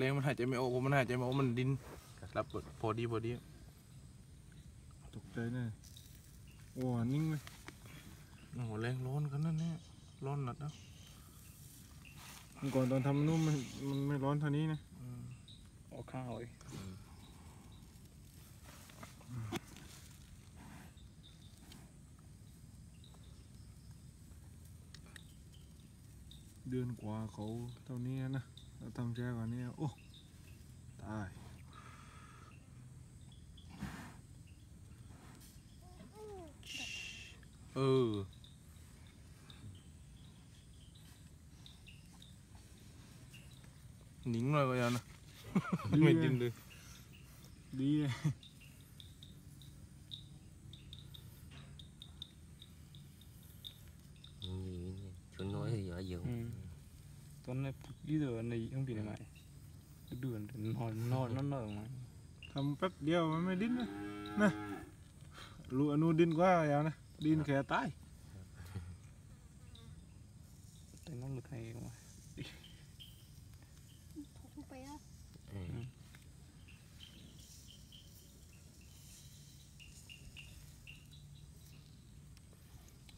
แรงมันหายใจไม่ออกผมมันหายใจไม่ออกมันดินรับพอดีพอดีตกใจแน่โอ้นิ่งเลยโอ้โหแรงร้อนกันนั่นเนี่ยร้อนหนักนะเมื่อก่อนตอนทำนุ่มมันมันไม่ร้อนเท่านี้นะอืมออกข้าวเลยเดือนกว่าเขาเท่านี้นะ เราทำแช่กว่านี้โอ้ตาย เออหนิงเลยก็ยังนะ ไม่ดินเลย ดีเลย Nhìn Chú nói thì ở giường อืม ตอนนี้ยี่เดือนในยังปีไหนไหมเดือนนอนนอนนอนนอนมาทำแป๊บเดียวมันไม่ดิ้นนะนะรูอนูดิ้นกว่าอย่างนะดิ้นแค่ตาย แต่น้องหลุดให้มาถูกไปแล้ว Ừ.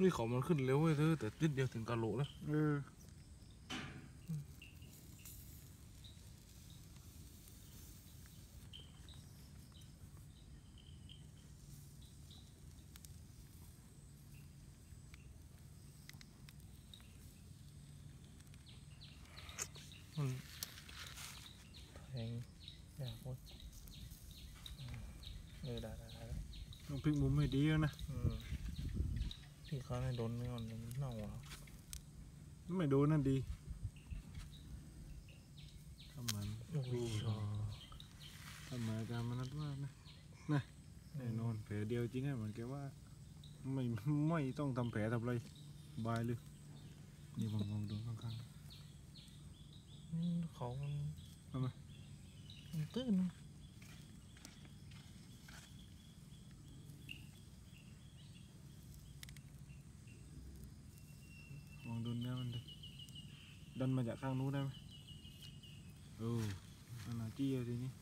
นี่เขามันขึ้นเร็วเว้ยเธอแต่นิดเดียวถึงกะโหลกแล้วเออ แทงยากหมดเออได้ได้ได้ต้องพลิกมุมให้ดีแล้วนะอืมที่เขาให้โดนไม่อ่อนมันเน่าอะไม่โดนนั่นดีทำมันโอ้ยทำมาอาจารย์มนัดว่านะนะแน่นอนแผลเดียวจริงอะเหมือนแกว่าไม่ไม่ต้องทำแผลทำอะไรบายเลยนี่มองมองดูข้างอืมเขามันทำไม มันตื้นๆมองดูเนื้อมันดิดันมาจากข้างนู้นได้ไหมโอ้ขนาดจี้อะทีนี้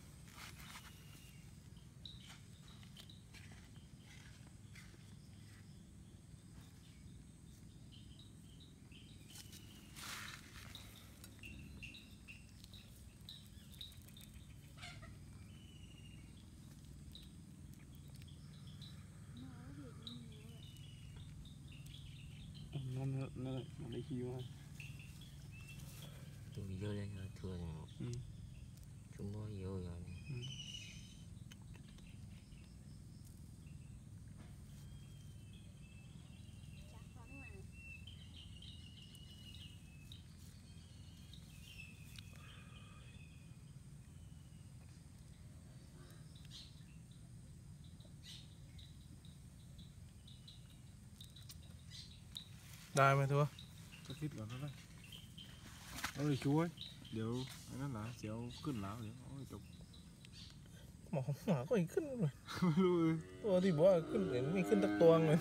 นั่น นั่นนั่นอะไรคิวมา Tôi vô đây rồi thường Ừ. Chúng nó vô rồi จ ได้ไหมเธอสักนิดก่อนก็ได้เอาเลยช่วยเดี๋ยวไอ้นั่นหละเสียวขึ้นหลาวเดี๋ยวเอาให้จบหมอหมาก็อีกขึ้นเลยไม่รู้เลยตัวที่บอกว่าขึ้นเห็นไม่ขึ้นตักตัวเลย